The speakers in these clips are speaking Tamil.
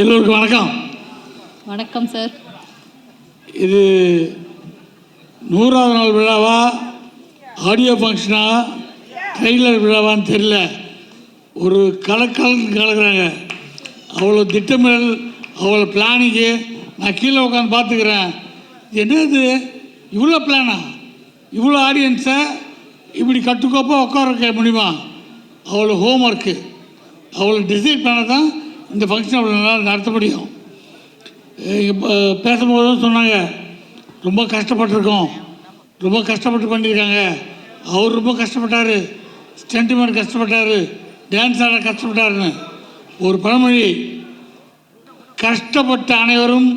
எல்லோருக்கும் வணக்கம். வணக்கம் சார் இது நூறாவது நாள் விழாவா? ஆடியோ ஃபங்க்ஷனா ட்ரெய்லர் விழாவான்னு தெரியல. ஒரு கலக்கலன்னு கலக்குறாங்க அவ்வளோ திட்டமிடல் அவ்வளோ பிளானிங்கு நான் கீழே உட்காந்து பார்த்துக்கிறேன். என்னது? இவ்வளோ பிளானா இவ்வளோ ஆடியன்ஸை இப்படி கட்டுக்கோப்பாக உட்கார முடியுமா? அவ்வளோ ஹோம் ஒர்க்கு அவ்வளோ டிசைட் பண்ண தான் இந்த ஃபங்க்ஷன் அவ்வளோ நல்லா நடத்த முடியும். இப்போ பேசும்போது சொன்னாங்க ரொம்ப கஷ்டப்பட்டிருக்கோம். ரொம்ப கஷ்டப்பட்டு பண்ணியிருக்காங்க. அவர் ரொம்ப கஷ்டப்பட்டார். ஸ்டென்டிமெண்ட் கஷ்டப்பட்டார். டான்ஸ் ஆட கஷ்டப்பட்டாருன்னு. ஒரு பழமொழி கஷ்டப்பட்ட அனைவரும்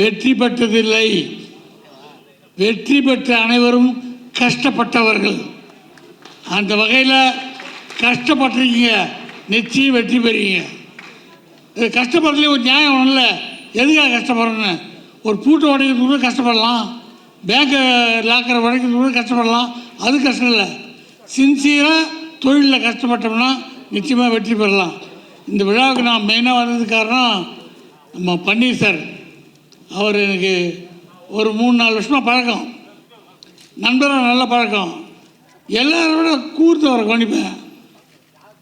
வெற்றி பெற்றதில்லை. வெற்றி பெற்ற அனைவரும் கஷ்டப்பட்டவர்கள். அந்த வகையில் கஷ்டப்பட்டிருக்கீங்க. நிச்சயம் வெற்றி பெறுவீங்க. இது கஷ்டப்படுறதுலேயே ஒரு நியாயம் ஒன்றும் இல்லை. எதுக்காக கஷ்டப்படுறேன்னு? ஒரு பூட்டை உடைக்கிறது கூட கஷ்டப்படலாம். பேங்க்கை லாக்கரை உடைக்கிறது கூட கஷ்டப்படலாம். அது கஷ்டம் இல்லை. சின்சியராக தொழிலில் கஷ்டப்பட்டோம்னா நிச்சயமாக வெற்றி பெறலாம். இந்த விழாவுக்கு நான் மெயினாக வந்தது காரணம் நம்ம பன்னீர் சார். அவர் எனக்கு ஒரு மூணு நாலு வருஷமாக பழக்கம். நண்பராக நல்ல பழக்கம். எல்லாரோட கூர்த்து அவரை கவனிப்பேன்.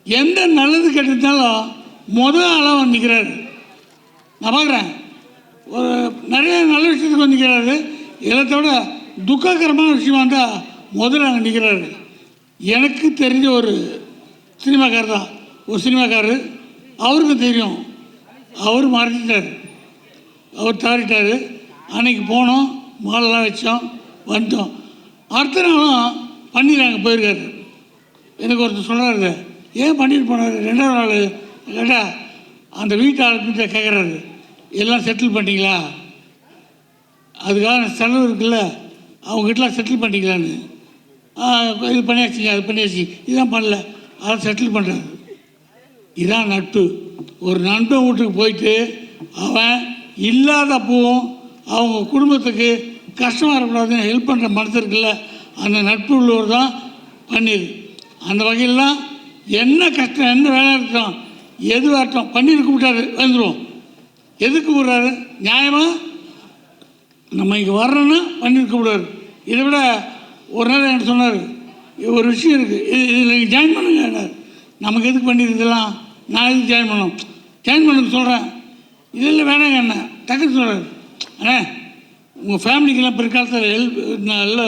எந்த நல்லது கெட்டிருந்தாலும் முதல் ஆளாக வந்து நிற்கிறாரு நான் பார்க்குறேன் ஒரு நிறைய நல்ல விஷயத்துக்கு வந்து நிற்கிறாரு விட துக்ககரமான விஷயமா இருந்தால் முதல்ல அங்கே நிற்கிறாரு எனக்கு தெரிஞ்ச ஒரு சினிமாக்காரர் தான். ஒரு சினிமாக்காரர். அவருக்கும் தெரியும். அவர் மறைஞ்சிட்டார் அவர் தவறிட்டார் அன்னைக்கு போனோம். மாலெல்லாம் வச்சோம். வந்துட்டோம். அடுத்த நாளும் பன்னீர் அங்கே போயிருக்காரு. எனக்கு ஒருத்தர் சொல்கிறாரு ஏன் பண்ணிட்டு போனார்? ரெண்டாவது நாள் கேட்டா அந்த வீட்டாளர்கிட்ட கேட்குறாரு எல்லாம் செட்டில் பண்ணிங்களா அதுக்காக செலவு இருக்குல்ல அவங்ககிட்டலாம் செட்டில் பண்ணிக்கலான்னு இது பண்ணியாச்சுங்க அது பண்ணியாச்சு. இதான் பண்ணல அதை செட்டில் பண்ணுறாரு இதான் நட்பு. ஒரு நண்பன் வீட்டுக்கு போயிட்டு அவன் இல்லாதப்பவும் அவங்க குடும்பத்துக்கு கஷ்டமாக இருக்கக்கூடாதுன்னு ஹெல்ப் பண்ணுற மனசு இருக்குல்ல அந்த நட்பு உள்ளவர் தான் பண்ணிடுது அந்த வகையிலாம் என்ன கஷ்டம் என்ன வேலை இருக்கிறோம் எது வரட்டும் பன்னீர் கூப்பிட்டாரு வந்துடுவோம் எதுக்கு விடுறாரு நியாயமாக நம்ம இங்கே வர்றோன்னா பன்னீர் கூப்பிடுவார். இதை விட ஒரு நாள் என்ன சொன்னார் ஒரு விஷயம் இருக்குது இது இதில் நீங்கள் ஜாயின் பண்ணுங்க நமக்கு எதுக்கு பன்னீர் இதெல்லாம்? நான் எதுக்கு ஜாயின் பண்ணணும்? ஜாயின் பண்ணுங்க சொல்கிறேன் இதில் வேணாங்க என்ன டக்குன்னு சொல்கிறார் அண்ணே உங்கள் ஃபேமிலிக்கெல்லாம் பிற்காலத்தில் ஹெல்ப் நல்ல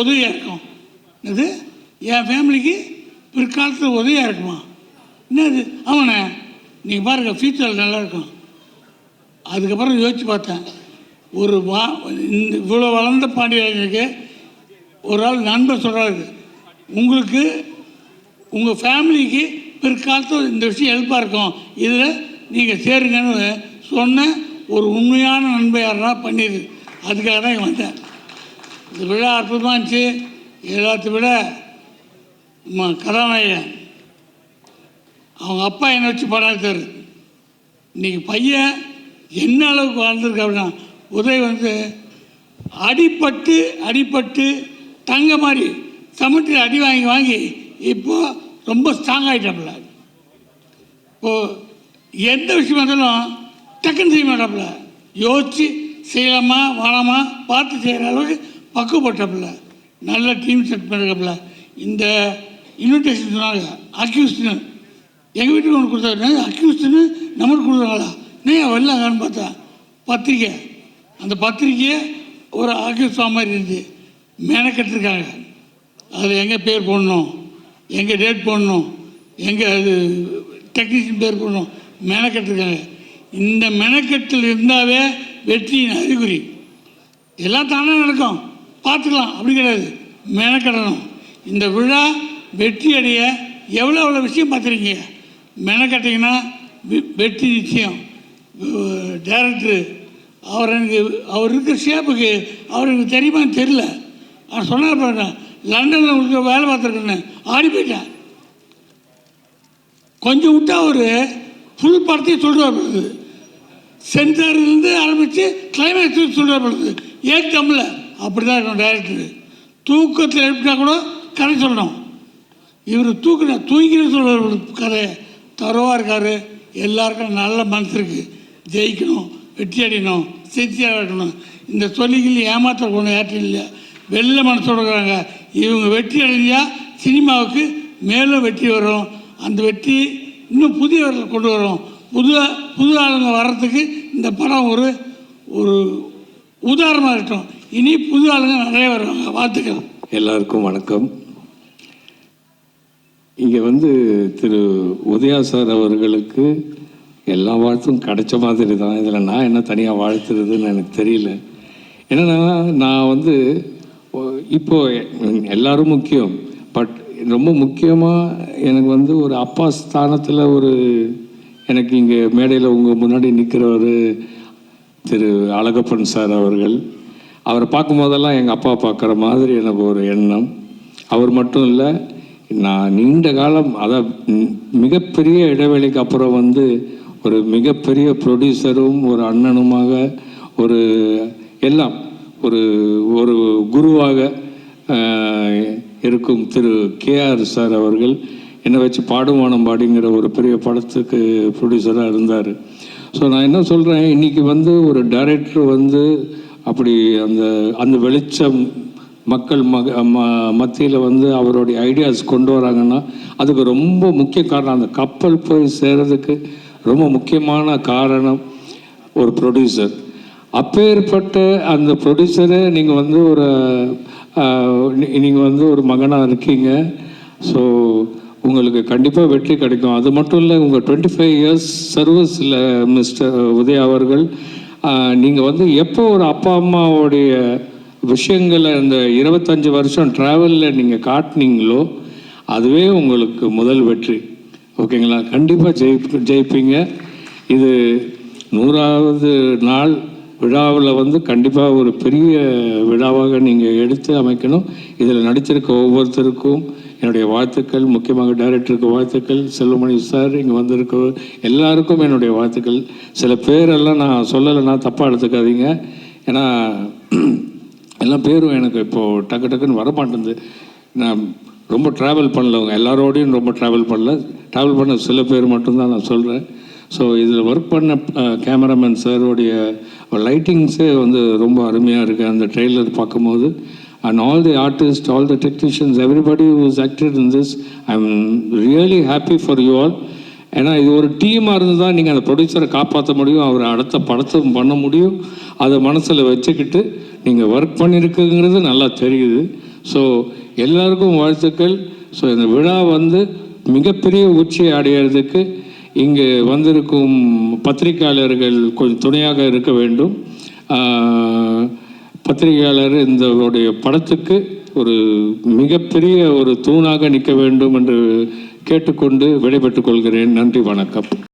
உதவியாக இருக்கும். இது என் ஃபேமிலிக்கு பிற்காலத்தில் உதவியாக இருக்குமா? என்னது? ஆமாண்ணே. நீங்கள் பாருங்கள் ஃபியூச்சர் நல்லாயிருக்கும். அதுக்கப்புறம் யோசித்து பார்த்தேன். ஒரு வா இந்த இவ்வளோ வளர்ந்த பாண்டியராஜனுக்கு ஒரு ஆள் நண்பர் சொல்கிறாரு உங்களுக்கு உங்கள் ஃபேமிலிக்கு பிற்காலத்தில் இந்த விஷயம் ஹெல்ப்பாக இருக்கும். இதில் நீங்கள் சேருங்கன்னு சொன்ன ஒரு உண்மையான நண்பர் யாருன்னா பண்ணிடு அதுக்காக தான் இங்கே வந்தேன். இந்த விழா அற்புதமாக இருந்துச்சு. எல்லாத்த விட நம்ம கதாநாயகன் அவங்க அப்பா என்னை வச்சு பாராட்டார் இன்றைக்கி இன்னைக்கு பையன் என்ன அளவுக்கு வாழ்ந்திருக்கு அப்படின்னா உதய் வந்து அடிப்பட்டு அடிப்பட்டு தங்க மாதிரி சமுத்திர அடி வாங்கி வாங்கி இப்போது ரொம்ப ஸ்ட்ராங் ஆகிட்டாப்புல இப்போ எந்த விஷயமா இருந்தாலும் டக்குன்னு செய்ய மாட்டாப்புல. யோசித்து செய்யலாமா வேணாமா பார்த்து செய்கிற அளவுக்கு பக்குவப்பட்டாப்புல. நல்ல டீம் செட் பண்ணிருக்காப்புல. இந்த இன்விடேஷன் சொன்னாங்க அக்யூஸ்ட்னு எங்கள் வீட்டுக்கு ஒன்று கொடுத்தாரு. அக்யூஸ்ட்னு நம்மளுக்கு கொடுத்தாங்களா நீ வரலாங்கன்னு பார்த்தா பத்திரிக்கை. அந்த பத்திரிக்கையை ஒரு அக்யூஸ்டா மாதிரி இருந்துச்சு மெனக்கெட்டுருக்காங்க. அதில் எங்கே பேர் போடணும் எங்கே டேட் போடணும் எங்கே அது டெக்னீஷியன் பேர் போடணும் மெனக்கெட்டுருக்காங்க. இந்த மெனக்கெட்டில் இருந்தாவே வெற்றியின் அறிகுறி. எல்லாம் தானே நடக்கும். பார்த்துக்கலாம் அப்படி கிடையாது. மெனக்கடணும் இந்த விழா வெற்றி அடைய எவ்வளோ எவ்வளோ விஷயம் பார்த்துருக்கீங்க? மெனக்கட்டிங்கன்னா வெ- வெற்றி நிச்சயம். டேரக்டரு அவர் எனக்கு அவர் இருக்கிற ஷேப்புக்கு அவர் எனக்கு தெரியுமான்னு தெரியல. அவர் சொன்னார் பாருங்க லண்டனில் உங்களுக்கு வேலை பார்த்துருக்கேன்னு. ஆடி போயிட்டேன் கொஞ்சம் விட்டா அவர் ஃபுல் படத்தையும் சொல்கிறார் பொழுது சென்டர்லேருந்து ஆரம்பித்து கிளைமேக்ஸ் சொல்கிறார் பொழுது ஏன் தமிழில் அப்படி தான் இருக்கணும் டேரக்டரு தூக்கத்தில் எழுப்பிட்டா கூட கதை சொல்லணும். இவர் தூக்கின தூங்கின சொல்கிறார் கதை தரவாக இருக்கார். எல்லாருக்கும் நல்ல மனசு இருக்குது ஜெயிக்கணும் வெற்றி அடையணும் சிகிச்சையாக இருக்கணும் இந்த சொல்லிகள் ஏமாற்ற கொண்டு யாற்றும் இல்லை. வெள்ள மனசோட இருக்கிறாங்க இவங்க வெற்றி அடைஞ்சால் சினிமாவுக்கு மேலும் வெற்றி வரும். அந்த வெற்றி இன்னும் புதியவர்கள் கொண்டு வரும். புது புது ஆளுங்க வர்றதுக்கு இந்த படம் ஒரு ஒரு உதாரணமாக இருக்கட்டும். இனி புது ஆளுங்க நிறைய வருவாங்க. வாழ்த்துக்கள். எல்லாருக்கும் வணக்கம். இங்கே வந்து திரு உதயா சார் அவர்களுக்கு எல்லா வாழ்த்தும் கிடைச்ச மாதிரி தான். இதில் நான் என்ன தனியாக வாழ்த்துறதுன்னு எனக்கு தெரியல. என்னென்னா நான் வந்து இப்போது எல்லோரும் முக்கியம். பட் ரொம்ப முக்கியமாக எனக்கு வந்து ஒரு அப்பா ஸ்தானத்தில் ஒரு எனக்கு இங்கே மேடையில் உங்கள் முன்னாடி நிற்கிறவர் திரு அழகப்பன் சார் அவர்கள். அவரை பார்க்கும்போதெல்லாம் எங்கள் அப்பா பார்க்குற மாதிரி எனக்கு ஒரு எண்ணம். அவர் மட்டும் இல்லை நான் நீண்ட காலம் அதை மிகப்பெரிய இடைவெளிக்கு அப்புறம் வந்து ஒரு மிகப்பெரிய ப்ரொடியூசரும் ஒரு அண்ணனுமாக ஒரு எல்லாம் ஒரு ஒரு குருவாக இருக்கும் திரு கேஆர் சார் அவர்கள். என்னை வச்சு பாடுவானம் பாடிங்கிற ஒரு பெரிய படத்துக்கு ப்ரொடியூசராக இருந்தார். ஸோ நான் என்ன சொல்கிறேன் இன்றைக்கி வந்து ஒரு டைரக்டர் வந்து அப்படி அந்த அந்த வெளிச்சம் மக்கள் மக ம மத்தியில் வந்து அவருடைய ஐடியாஸ் கொண்டு வராங்கன்னா அதுக்கு ரொம்ப முக்கிய காரணம் அந்த கப்பல் போய் சேர்கிறதுக்கு ரொம்ப முக்கியமான காரணம் ஒரு ப்ரொடியூசர் அப்பேற்பட்ட அந்த ப்ரொடியூசரே நீங்கள் வந்து ஒரு நீங்கள் வந்து ஒரு மகனாக இருக்கீங்க. ஸோ உங்களுக்கு கண்டிப்பாக வெற்றி கிடைக்கும். அது மட்டும் இல்லை உங்கள் டுவெண்ட்டி ஃபைவ் இயர்ஸ் சர்வீஸில் மிஸ்டர் உதயா அவர்கள் நீங்கள் வந்து எப்போ ஒரு அப்பா அம்மாவுடைய விஷயங்களை இந்த இருபத்தஞ்சி வருஷம் ட்ராவலில் நீங்கள் காட்டினீங்களோ அதுவே உங்களுக்கு முதல் வெற்றி. ஓகேங்களா? கண்டிப்பாக ஜெயிப்பு ஜெயிப்பீங்க. இது நூறாவது நாள் விழாவில் வந்து கண்டிப்பாக ஒரு பெரிய விழாவாக நீங்கள் எடுத்து அமைக்கணும். இதில் நடிச்சிருக்க ஒவ்வொருத்தருக்கும் என்னுடைய வாழ்த்துக்கள் முக்கியமாக டைரக்டருக்கு வாழ்த்துக்கள் செல்வமணி சார் இங்கே வந்திருக்க எல்லாருக்கும் என்னுடைய வாழ்த்துக்கள். சில பேரெல்லாம் நான் சொல்லலைன்னா தப்பாக எடுத்துக்காதீங்க. ஏன்னா எல்லாம் பேரும் எனக்கு இப்போது டக்கு டக்குன்னு வரமாட்டேங்குது. நான் ரொம்ப ட்ராவல் பண்ணலவங்க எல்லாரோடையும் ரொம்ப ட்ராவல் பண்ணல. ட்ராவல் பண்ண சில பேர் மட்டும்தான் நான் சொல்கிறேன் ஸோ இதில் ஒர்க் பண்ண கேமராமேன் சாரோடைய லைட்டிங்ஸே வந்து ரொம்ப அருமையாக இருக்குது அந்த ட்ரெய்லர் பார்க்கும்போது. And all the artist all the technicians everybody who's acted in this I am really happy for you all ஏன்னா இது ஒரு டீமாக இருந்து தான் நீங்கள் அந்த ப்ரொடியூசரை காப்பாற்ற முடியும் அவரை அடுத்த படத்தை பண்ண முடியும். அதை மனசில் வச்சுக்கிட்டு நீங்கள் ஒர்க் பண்ணியிருக்குங்கிறது நல்லா தெரியுது. ஸோ எல்லாருக்கும் வாழ்த்துக்கள். ஸோ இந்த விழா வந்து மிகப்பெரிய உச்சியை அடையிறதுக்கு இங்கு வந்திருக்கும் பத்திரிகையாளர்கள் கொஞ்சம் துணையாக இருக்க வேண்டும். பத்திரிகையாளர் இந்த உடைய படத்துக்கு ஒரு மிகப்பெரிய ஒரு தூணாக நிற்க வேண்டும் என்று கேட்டுக்கொண்டு விடைபெற்றுக் கொள்கிறேன். நன்றி வணக்கம்.